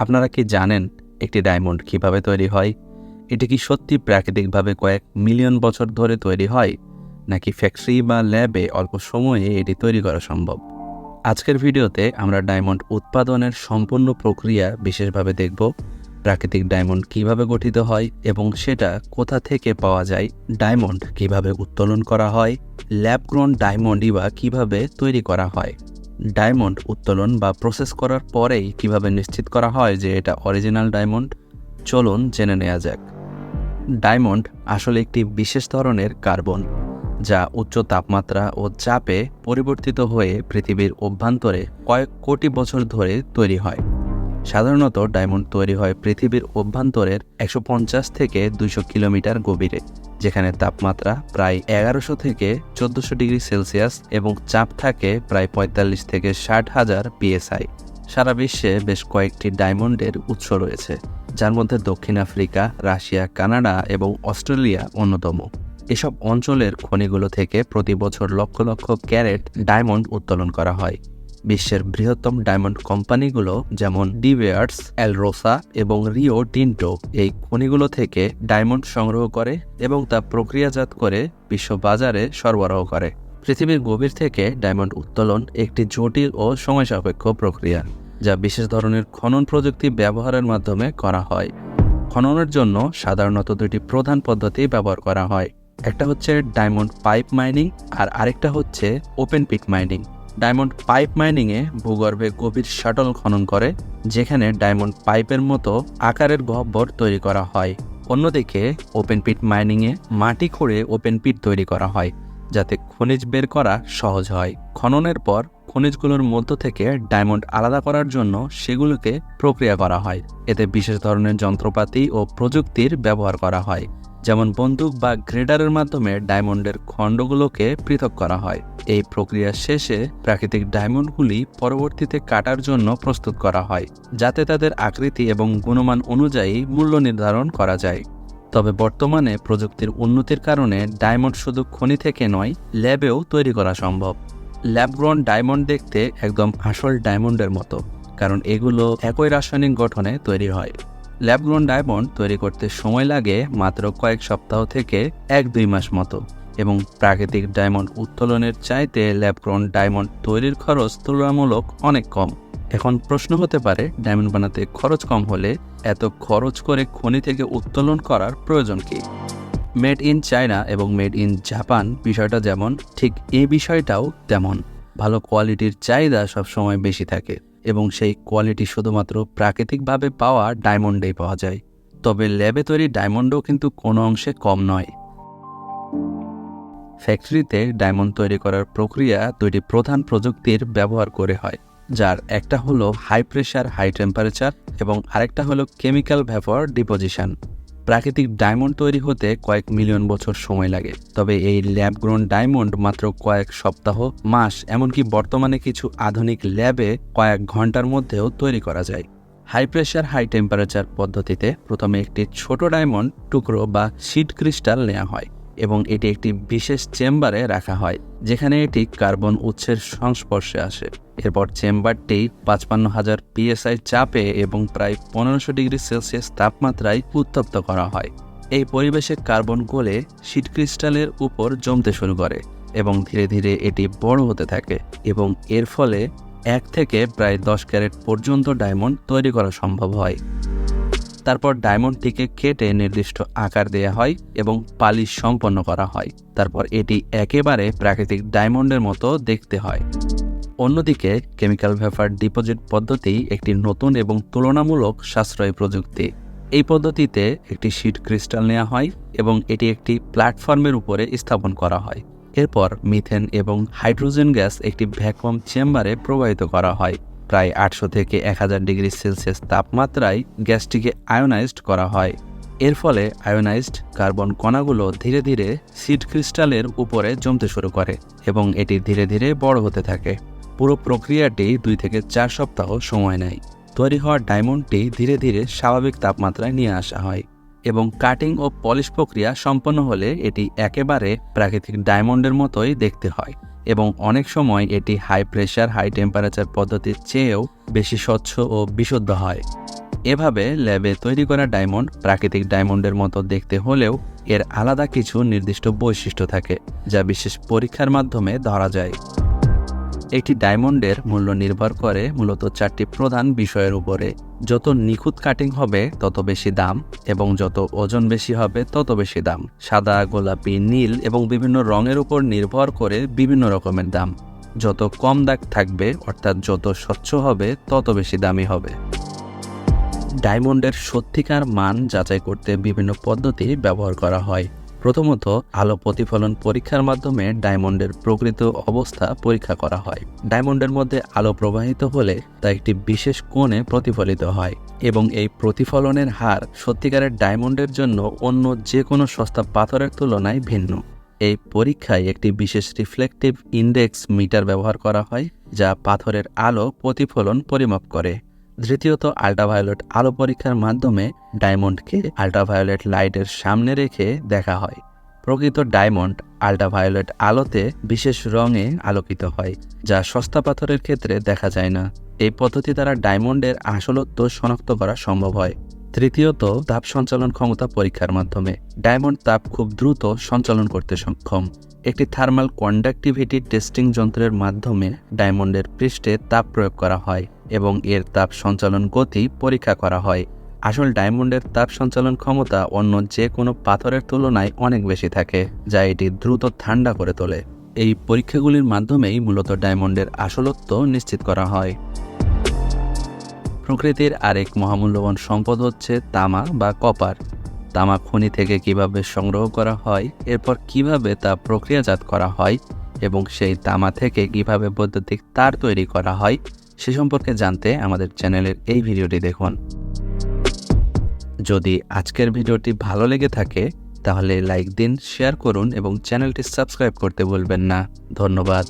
আপনারা কি জানেন একটি ডায়মন্ড কীভাবে তৈরি হয়? এটি কি সত্যি প্রাকৃতিকভাবে কয়েক মিলিয়ন বছর ধরে তৈরি হয়? নাকি ফ্যাক্টরি বা ল্যাবে অল্প সময়ে এটি তৈরি করা সম্ভব? আজকের ভিডিওতে আমরা ডায়মন্ড উৎপাদনের সম্পূর্ণ প্রক্রিয়া বিশেষভাবে দেখব, প্রাকৃতিক ডায়মন্ড কীভাবে গঠিত হয় এবং সেটা কোথা থেকে পাওয়া যায়, ডায়মন্ড কীভাবে উত্তোলন করা হয় ল্যাব গ্রোন ডায়মন্ডই বা কীভাবে তৈরি করা হয়। ডায়মন্ড উত্তোলন বা প্রসেস করার পরেই কীভাবে নিশ্চিত করা হয় যে এটা অরিজিনাল ডায়মন্ড? চলুন জেনে নেওয়া যাক। ডায়মন্ড আসলে একটি বিশেষ ধরনের কার্বন, যা উচ্চ তাপমাত্রা ও চাপে পরিবর্তিত হয়ে পৃথিবীর অভ্যন্তরে কয়েক কোটি বছর ধরে তৈরি হয়। সাধারণত ডায়মন্ড তৈরি হয় পৃথিবীর অভ্যন্তরের একশো পঞ্চাশ থেকে দুইশো কিলোমিটার গভীরে। যেখানে তাপমাত্রা প্রায় এগারোশো থেকে চোদ্দোশো ডিগ্রি সেলসিয়াস এবং চাপ থাকে প্রায় পঁয়তাল্লিশ থেকে ষাট হাজার পিএসআই। সারা বিশ্বে বেশ কয়েকটি ডায়মন্ডের উৎস রয়েছে, যার মধ্যে দক্ষিণ আফ্রিকা, রাশিয়া, কানাডা এবং অস্ট্রেলিয়া অন্যতম। এসব অঞ্চলের খনিগুলো থেকে প্রতি বছর লক্ষ লক্ষ ক্যারেট ডায়মন্ড উত্তোলন করা হয়। বিশ্বের বৃহত্তম ডায়মন্ড কোম্পানিগুলো যেমন ডিওয়ার্স এলরোসা এবং রিও টিন্টো এই খনিগুলো থেকে ডায়মন্ড সংগ্রহ করে এবং তা প্রক্রিয়াজাত করে বিশ্ব বাজারে সরবরাহ করে। পৃথিবীর গভীর থেকে ডায়মন্ড উত্তোলন একটি জটিল ও সময় সাপেক্ষ প্রক্রিয়া, যা বিশেষ ধরনের খনন প্রযুক্তি ব্যবহারের মাধ্যমে করা হয়। খননের জন্য সাধারণত দুটি প্রধান পদ্ধতি ব্যবহার করা হয়, একটা হচ্ছে ডায়মন্ড পাইপ মাইনিং আর আরেকটা হচ্ছে open pit mining. Diamond pipe মাইনিংয়ে ভূগর্ভে গভীর শাটল খনন করে, যেখানে ডায়মন্ড পাইপের মতো আকারের গহ্বর তৈরি করা হয়। অন্যদিকে, ওপেন পিট মাইনিংয়ে মাটি খুঁড়ে ওপেন পিট তৈরি করা হয়, যাতে খনিজ বের করা সহজ হয়। খননের পর, খনিজগুলোর মধ্য থেকে ডায়মন্ড আলাদা করার জন্য সেগুলোকে প্রক্রিয়া করা হয়। এতে বিশেষ ধরনের যন্ত্রপাতি ও প্রযুক্তির ব্যবহার করা হয়। যেমন বন্দুক বা গ্রেডারের মাধ্যমে ডায়মন্ডের খণ্ডগুলোকে পৃথক করা হয়। এই প্রক্রিয়া শেষে প্রাকৃতিক ডায়মন্ডগুলি পরবর্তীতে কাটার জন্য প্রস্তুত করা হয়, যাতে তাদের আকৃতি এবং গুণমান অনুযায়ী মূল্য নির্ধারণ করা যায়। তবে বর্তমানে প্রযুক্তির উন্নতির কারণে ডায়মন্ড শুধু খনি থেকে নয়, ল্যাবেও তৈরি করা সম্ভব। ল্যাবগ্রন ডায়মন্ড দেখতে একদম আসল ডায়মন্ডের মতো, কারণ এগুলো একই রাসায়নিক গঠনে তৈরি হয়। ল্যাবগ্রন ডায়মন্ড তৈরি করতে সময় লাগে মাত্র কয়েক সপ্তাহ থেকে এক দুই মাস মতো, এবং প্রাকৃতিক ডায়মন্ড উত্তোলনের চাইতে ল্যাবগ্রন ডায়মন্ড তৈরির খরচ তুলনামূলক অনেক কম। এখন প্রশ্ন হতে পারে, ডায়মন্ড বানাতে খরচ কম হলে এত খরচ করে খনি থেকে উত্তোলন করার প্রয়োজন কি? মেড ইন চায়না এবং মেড ইন জাপান বিষয়টা যেমন, ঠিক এই বিষয়টাও তেমন। ভালো কোয়ালিটির চাহিদা সবসময় বেশি থাকে। এবং সেই কোয়ালিটি শুধুমাত্র প্রাকৃতিকভাবে পাওয়া ডায়মন্ডেই পাওয়া যায়। তবে ল্যাবে তৈরি ডায়মন্ডও কিন্তু কোনো অংশে কম নয়। ফ্যাক্টরিতে ডায়মন্ড তৈরি করার প্রক্রিয়া দুইটি প্রধান প্রযুক্তির ব্যবহার করে হয়, যার একটা হলো হাই প্রেশার হাই টেম্পারেচার এবং আরেকটা হলো কেমিক্যাল ভ্যাপর ডিপোজিশন প্রাকৃতিক ডায়মন্ড তৈরি হতে কয়েক মিলিয়ন বছর সময় লাগে। তবে এই ল্যাব গ্রোন ডায়মন্ড মাত্র কয়েক সপ্তাহ, মাস, এমনকি বর্তমানে কিছু আধুনিক ল্যাবে কয়েক ঘণ্টার মধ্যেও তৈরি করা যায়। হাই প্রেশার, হাই টেম্পারেচার পদ্ধতিতে প্রথমে একটি ছোট ডায়মন্ড টুকরো বা শিট ক্রিস্টাল নেওয়া হয়। এবং এটি একটি বিশেষ চেম্বারে রাখা হয়, যেখানে এটি কার্বন উৎসের সংস্পর্শে আসে। এরপর চেম্বারটি পাঁচপান্ন হাজার পিএসআই চাপে এবং প্রায় পনেরোশো ডিগ্রি সেলসিয়াস তাপমাত্রায় উত্তপ্ত করা হয়। এই পরিবেশে কার্বন গলে শীত ক্রিস্টালের উপর জমতে শুরু করে এবং ধীরে ধীরে এটি বড় হতে থাকে এবং এর ফলে এক থেকে প্রায় দশ ক্যারেট পর্যন্ত ডায়মন্ড তৈরি করা সম্ভব হয়। তারপর ডায়মন্ডটিকে কেটে নির্দিষ্ট আকার দেয়া হয় এবং পালিশ সম্পন্ন করা হয়। তারপর এটি একেবারে প্রাকৃতিক ডায়মন্ডের মতো দেখতে হয়। অন্যদিকে কেমিক্যাল ভেফার ডিপোজিট পদ্ধতি একটি নতুন এবং তুলনামূলক সাশ্রয়ী প্রযুক্তি। এই পদ্ধতিতে একটি শীট ক্রিস্টাল নেওয়া হয় এবং এটি একটি প্ল্যাটফর্মের উপরে স্থাপন করা হয়। এরপর মিথেন এবং হাইড্রোজেন গ্যাস একটি ভ্যাকুয়াম চেম্বারে প্রবাহিত করা হয়। প্রায় আটশো থেকে এক হাজার ডিগ্রি সেলসিয়াস তাপমাত্রায় গ্যাসটিকে আয়োনাইজড করা হয়। এর ফলে আয়োনাইজড কার্বন কণাগুলো ধীরে ধীরে সিড ক্রিস্টালের উপরে জমতে শুরু করে এবং এটি ধীরে ধীরে বড় হতে থাকে। পুরো প্রক্রিয়াটি দুই থেকে চার সপ্তাহ সময় নেয়। তৈরি হওয়া ডায়মন্ডটি ধীরে ধীরে স্বাভাবিক তাপমাত্রায় নিয়ে আসা হয়। এবং কাটিং ও পলিশ প্রক্রিয়া সম্পন্ন হলে এটি একেবারে প্রাকৃতিক ডায়মন্ডের মতোই দেখতে হয় এবং অনেক সময় এটি হাই প্রেশার হাই টেম্পারেচার পদ্ধতির চেয়েও বেশি স্বচ্ছ ও বিশুদ্ধ হয়। এভাবে ল্যাবে তৈরি করা ডায়মন্ড প্রাকৃতিক ডায়মন্ডের মতো দেখতে হলেও এর আলাদা কিছু নির্দিষ্ট বৈশিষ্ট্য থাকে, যা বিশেষ পরীক্ষার মাধ্যমে ধরা যায়। একটি ডায়মন্ডের মূল্য নির্ভর করে মূলত চারটি প্রধান বিষয়ের উপরে। যত নিখুঁত কাটিং হবে, তত বেশি দাম, এবং যত ওজন বেশি হবে, তত বেশি দাম। সাদা, গোলাপি, নীল এবং বিভিন্ন রঙের উপর নির্ভর করে বিভিন্ন রকমের দাম। যত কম দাগ থাকবে, অর্থাৎ যত স্বচ্ছ হবে, তত বেশি দামি হবে। ডায়মন্ডের সত্যিকার মান যাচাই করতে বিভিন্ন পদ্ধতি ব্যবহার করা হয়। প্রথমত, আলো প্রতিফলন পরীক্ষার মাধ্যমে ডায়মন্ডের প্রকৃত অবস্থা পরীক্ষা করা হয়। ডায়মন্ডের মধ্যে আলো প্রবাহিত হলে তা একটি বিশেষ কোণে প্রতিফলিত হয় এবং এই প্রতিফলনের হার সত্যিকারের ডায়মন্ডের জন্য অন্য যে কোনো সস্তা পাথরের তুলনায় ভিন্ন। এই পরীক্ষায় একটি বিশেষ রিফ্লেকটিভ ইন্ডেক্স মিটার ব্যবহার করা হয়, যা পাথরের আলো প্রতিফলন পরিমাপ করে। দ্বিতীয়ত আল্ট্রাভায়োলেট আলো পরীক্ষার মাধ্যমে ডায়মন্ডকে আল্ট্রাভায়োলেট লাইটের সামনে রেখে দেখা হয়। প্রকৃত ডায়মন্ড আল্ট্রাভায়োলেট আলোতে বিশেষ রঙে আলোকিত হয়, যা সস্তা পাথরের ক্ষেত্রে দেখা যায় না। এই পদ্ধতি দ্বারা ডায়মন্ডের আসলত্ব শনাক্ত করা সম্ভব হয়। তৃতীয়ত, তাপ সঞ্চালন ক্ষমতা পরীক্ষার মাধ্যমে ডায়মন্ড তাপ খুব দ্রুত সঞ্চালন করতে সক্ষম। একটি থার্মাল কন্ডাক্টিভিটি টেস্টিং যন্ত্রের মাধ্যমে ডায়মন্ডের পৃষ্ঠে তাপ প্রয়োগ করা হয়। এবং এর তাপ সঞ্চালন গতি পরীক্ষা করা হয়। আসল ডায়মন্ডের তাপ সঞ্চালন ক্ষমতা অন্য যে কোনো পাথরের তুলনায় অনেক বেশি থাকে, যা এটি দ্রুত ঠান্ডা করে তোলে। এই পরীক্ষাগুলির মাধ্যমেই মূলত ডায়মন্ডের আসলত্ব নিশ্চিত করা হয়। প্রকৃতির আরেক মহামূল্যবান সম্পদ হচ্ছে তামা বা কপার। তামা খনি থেকে কীভাবে সংগ্রহ করা হয়, এরপর কীভাবে তা প্রক্রিয়াজাত করা হয় এবং সেই তামা থেকে কীভাবে বৈদ্যুতিক তার তৈরি করা হয় সে সম্পর্কে জানতে আমাদের চ্যানেলের এই ভিডিওটি দেখুন। যদি আজকের ভিডিওটি ভালো লেগে থাকে, তাহলে লাইক দিন, শেয়ার করুন এবং চ্যানেলটি সাবস্ক্রাইব করতে ভুলবেন না। ধন্যবাদ।